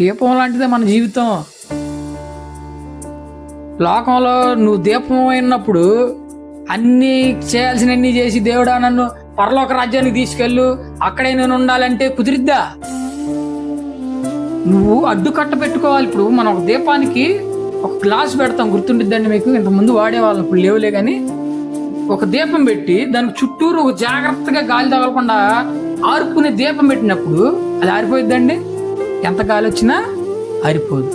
దీపం లాంటిదే మన జీవితం. లోకంలో నువ్వు దీపం అయినప్పుడు అన్నీ చేయాల్సినన్ని చేసి దేవుడా నన్ను పరలోక రాజ్యానికి తీసుకెళ్ళు అక్కడే నేను ఉండాలంటే కుదిరిద్దా? నువ్వు అడ్డుకట్ట పెట్టుకోవాలి. ఇప్పుడు మనం ఒక దీపానికి ఒక గ్లాస్ పెడతాం. గుర్తుండిద్దండి మీకు? ఇంతకుముందు వాడేవాళ్ళం. ఇప్పుడు లేవులే కానీ ఒక దీపం పెట్టి దానికి చుట్టూరు ఒక జాగ్రత్తగా గాలి తగలకుండా ఆరుకునే దీపం పెట్టినప్పుడు అది ఆరిపోయిద్దండి? ఎంత గాలి వచ్చినా ఆరిపోదు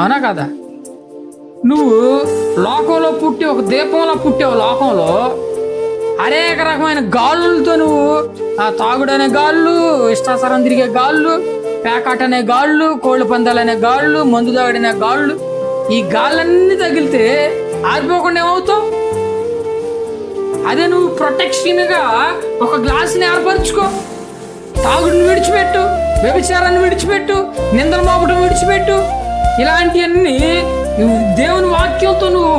అవునా కదా? నువ్వు లోకంలో పుట్టి ఒక దీపంలో పుట్టావు లోకంలో అనేక రకమైన గాలులతో నువ్వు ఆ తాగుడు అనే గాళ్ళు ఇష్టాసరం తిరిగే గాళ్ళు పేకాట అనే గాళ్ళు కోళ్ళ పందాలు అనే గాళ్ళు మందు తాగడనే గాళ్ళు ఈ గాళ్ళన్నీ తగిలితే ఆరిపోకుండా ఏమవుతావు? అదే నువ్వు ప్రొటెక్షన్గా ఒక గ్లాస్ని ఏర్పరచుకో. తాగుడిని విడిచిపెట్టు. వ్యభిచారాన్ని విడిచిపెట్టు నిందలు మోపటం విడిచిపెట్టు. ఇలాంటివన్నీ దేవుని వాక్యంతో నువ్వు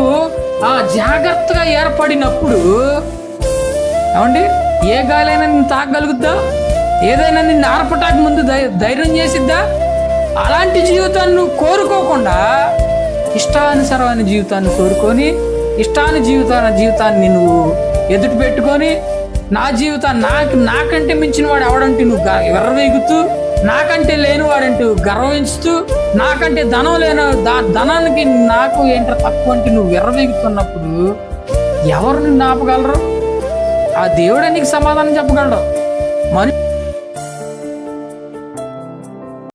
ఆ జాగ్రత్తగా ఏర్పడినప్పుడు ఏమండి? ఏ గాలైనా నిన్ను తాగగలుగుద్దా ఏదైనా నిన్ను ఆర్పటానికి ముందు ధైర్యం చేసిద్దా? అలాంటి జీవితాన్ని నువ్వు కోరుకోకుండా ఇష్టానుసరమైన జీవితాన్ని కోరుకొని ఇష్టాను జీవితాన జీవితాన్ని నువ్వు ఎదుటి పెట్టుకొని నా జీవితాన్ని నాకు నాకంటే మించిన వాడు ఎవడంటే నువ్వు గ- ఎర్రవేగుతూ నాకంటే లేనివాడంటూ గర్వించుతూ నాకంటే ధనం లేని దా- ధనానికి నాకు ఏంటో తక్కువ అంటే నువ్వు ఎర్రవేగుతున్నప్పుడు ఎవరు నిన్ను ఆపగలరు ఆ దేవుడే నీకు సమాధానం చెప్పగలరు చెప్పగలడు